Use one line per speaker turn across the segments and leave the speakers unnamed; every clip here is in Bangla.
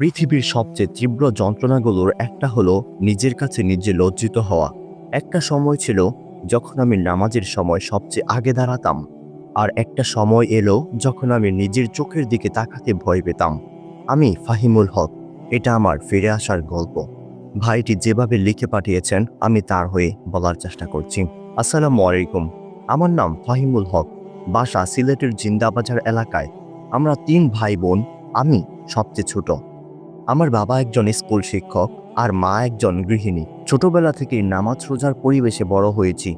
পৃথিবীর সবচেয়ে তীব্র যন্ত্রণাগুলোর একটা হলো নিজের কাছে নিজে লজ্জিত হওয়া। একটা সময় ছিল যখন আমি নামাজের সময় সবচেয়ে আগে দাঁড়াতাম, আর একটা সময় এলো যখন আমি নিজের চোখের দিকে তাকাতে ভয় পেতাম। আমি ফাহিমুল হক, এটা আমার ফিরে আসার গল্প। ভাইটি যেভাবে লিখে পাঠিয়েছেন, আমি তার হয়ে বলার চেষ্টা করছি। আসসালামু আলাইকুম, আমার নাম ফাহিমুল হক, বাসা সিলেটের জিন্দাবাজার এলাকায়। আমরা তিন ভাই বোন, আমি সবচেয়ে ছোট। আমার বাবা একজন স্কুল শিক্ষক আর মা একজন গৃহিণী। ছোটবেলা থেকেই নামাজ রোজার পরিবেশে বড় হয়েছি।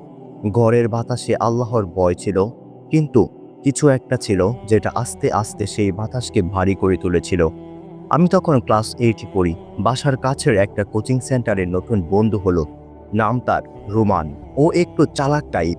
ঘরের বাতাসে আল্লাহর ভয় ছিল, কিন্তু কিছু একটা ছিল যেটা আস্তে আস্তে সেই বাতাসকে ভারী করে তুলেছিল। আমি তখন ক্লাস এইটে পড়ি। বাসার কাছের একটা কোচিং সেন্টারের নতুন বন্ধু হলো, নাম তার রোমান। ও একটু চালাক টাইপ।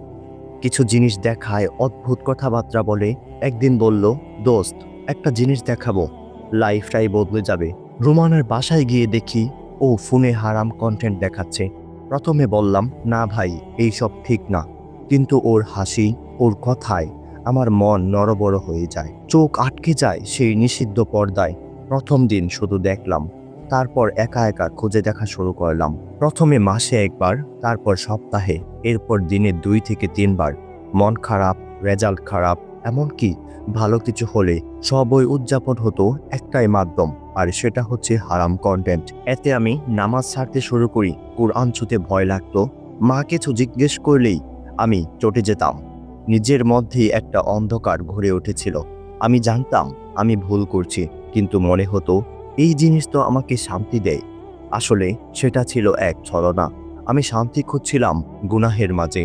কিছু জিনিস দেখায়, অদ্ভুত কথাবার্তা বলে। একদিন বলল, দোস্ত, একটা জিনিস দেখাবো। লাইফটাই বদলে যাবে। রোমানের বাসায় গিয়ে দেখি ও ফোনে হারাম কন্টেন্ট দেখাচ্ছে। প্রথমে বললাম, না ভাই এইসব ঠিক না। কিন্তু ওর হাসি, ওর কথায় আমার মন নরবড় হয়ে যায়। চোখ আটকে যায় সেই নিষিদ্ধ পর্দায়। প্রথম দিন শুধু দেখলাম, তারপর একা একা খুঁজে দেখা শুরু করলাম। প্রথমে মাসে একবার, তারপর সপ্তাহে, এরপর দিনে দুই থেকে তিনবার। মন খারাপ, রেজাল্ট খারাপ এমনকি ভালো কিছু হলে সবই উদযাপন হতো একটাই মাধ্যম, আর সেটা হচ্ছে হারাম কন্টেন্ট এতে আমি নামাজ ছাড়তে শুরু করি, কোরআন ছুতে ভয় লাগতো মা কিছু জিজ্ঞেস করলেই আমি চটে যেতাম। নিজের মধ্যেই একটা অন্ধকার ঘুরে উঠেছিল। আমি জানতাম আমি ভুল করছি, কিন্তু মনে হতো এই জিনিস তো আমাকে শান্তি দেয়। আসলে সেটা ছিল এক ছলনা। আমি শান্তি খুঁজছিলাম গুনাহের মাঝে।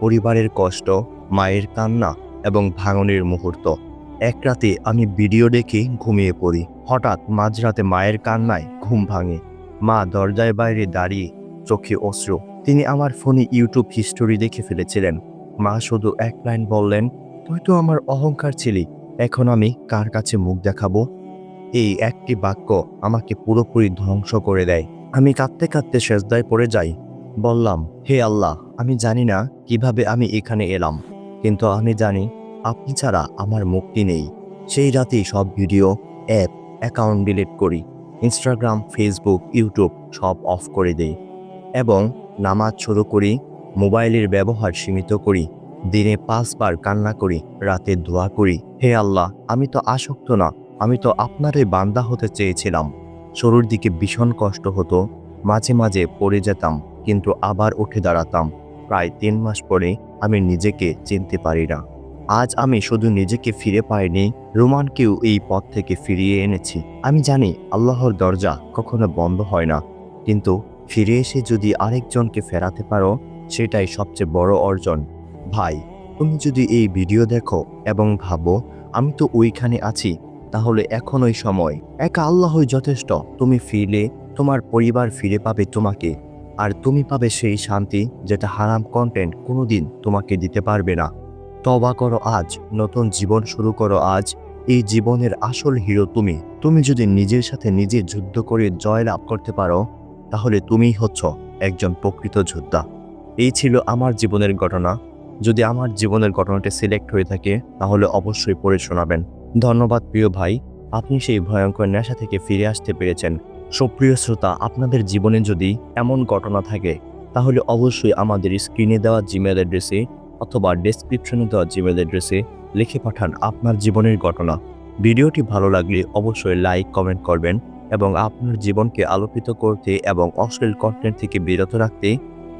পরিবারের কষ্ট, মায়ের কান্না এবং ভাঙনের মুহূর্ত। এক রাতে আমি ভিডিও দেখে ঘুমিয়ে পড়ি। হঠাৎ মাঝরাতে মায়ের কান্নায় ঘুম ভাঙে। মা দরজায় বাইরে দাঁড়িয়ে চোখে অশ্রু। তিনি আমার ফোনে ইউটিউব হিস্টোরি দেখে ফেলেছিলেন। মা শুধু এক লাইন বললেন, তুই তো আমার অহংকার ছিলি। এখন আমি কার কাছে মুখ দেখাবো? এই একটি বাক্য আমাকে পুরোপুরি ধ্বংস করে দেয়। আমি কাঁদতে কাঁদতে সেজদায় পড়ে যাই। বললাম, হে আল্লাহ, আমি জানি না কীভাবে আমি এখানে এলাম। কিন্তু আমি জানি আপনি ছাড়া আমার মুক্তি নেই। সেই রাতেই সব ভিডিও, অ্যাপ, অ্যাকাউন্ট ডিলিট করি। ইনস্টাগ্রাম, ফেসবুক, ইউটিউব সব অফ করে দেই। এবং নামাজ শুরু করি, মোবাইলের ব্যবহার সীমিত করি, দিনে পাঁচবার কান্না করি, রাতে দোয়া করি। হে আল্লাহ, আমি তো আসক্ত না, আমি তো আপনারই বান্দা হতে চেয়েছিলাম। শুরুর দিকে ভীষণ কষ্ট হতো, মাঝে মাঝে পড়ে যেতাম, কিন্তু আবার উঠে দাঁড়াতাম। প্রায় তিন মাস পরে আমি নিজেকে চিনতে পারি না। আজ আমি শুধু নিজেকে ফিরে পাইনি, রোমানকেও এই পথ থেকে ফিরিয়ে এনেছি। আমি জানি আল্লাহর দরজা কখনো বন্ধ হয় না, কিন্তু ফিরে এসে যদি আরেকজনকে ফেরাতে পারো, সেটাই সবচেয়ে বড় অর্জন। ভাই, তুমি যদি এই ভিডিও দেখো এবং ভাবো, আমি তো ওইখানে আছি, তাহলে এখনই সময়। একা আল্লাহই যথেষ্ট, তুমি ফিরলে, তোমার পরিবার ফিরে পাবে তোমাকে। আর তুমি পাবে সেই শান্তি যেটা হারাম কন্টেন্ট কোনোদিন তোমাকে দিতে পারবে না। তবা করো আজ, নতুন জীবন শুরু করো আজ, এই জীবনের আসল হিরো তুমি। তুমি যদি নিজের সাথে নিজে যুদ্ধ করে জয় লাভ করতে পারো, তাহলে তুমিই হচ্ছ একজন প্রকৃত যোদ্ধা। এই ছিল আমার জীবনের ঘটনা। যদি আমার জীবনের ঘটনাটি সিলেক্ট হয়ে থাকে, তাহলে অবশ্যই পড়ে শোনাবেন। ধন্যবাদ প্রিয় ভাই, আপনি সেই ভয়ঙ্কর নেশা থেকে ফিরে আসতে পেরেছেন। সুপ্রিয় শ্রোতা, আপনাদের জীবনে যদি এমন ঘটনা থাকে, তাহলে অবশ্যই আমাদের স্ক্রিনে দেওয়া জিমেল অ্যাড্রেসে অথবা ডেসক্রিপশনে দেওয়া জিমেল অ্যাড্রেসে লিখে পাঠান আপনার জীবনের ঘটনা। ভিডিওটি ভালো লাগলে অবশ্যই লাইক কমেন্ট করবেন এবং আপনার জীবনকে আলোকিত করতে এবং অশ্লীল কন্টেন্ট থেকে বিরত রাখতে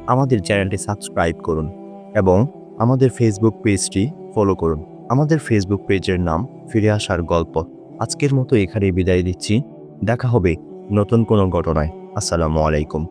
আমাদের চ্যানেলটি সাবস্ক্রাইব করুন এবং আমাদের ফেসবুক পেজটি ফলো করুন। আমাদের ফেসবুক পেজের নাম ফিরে আসার গল্প। আজকের মতো এখানেই বিদায় দিচ্ছি। দেখা হবে নতুন কোনো ঘটনায়। আসসালামু আলাইকুম।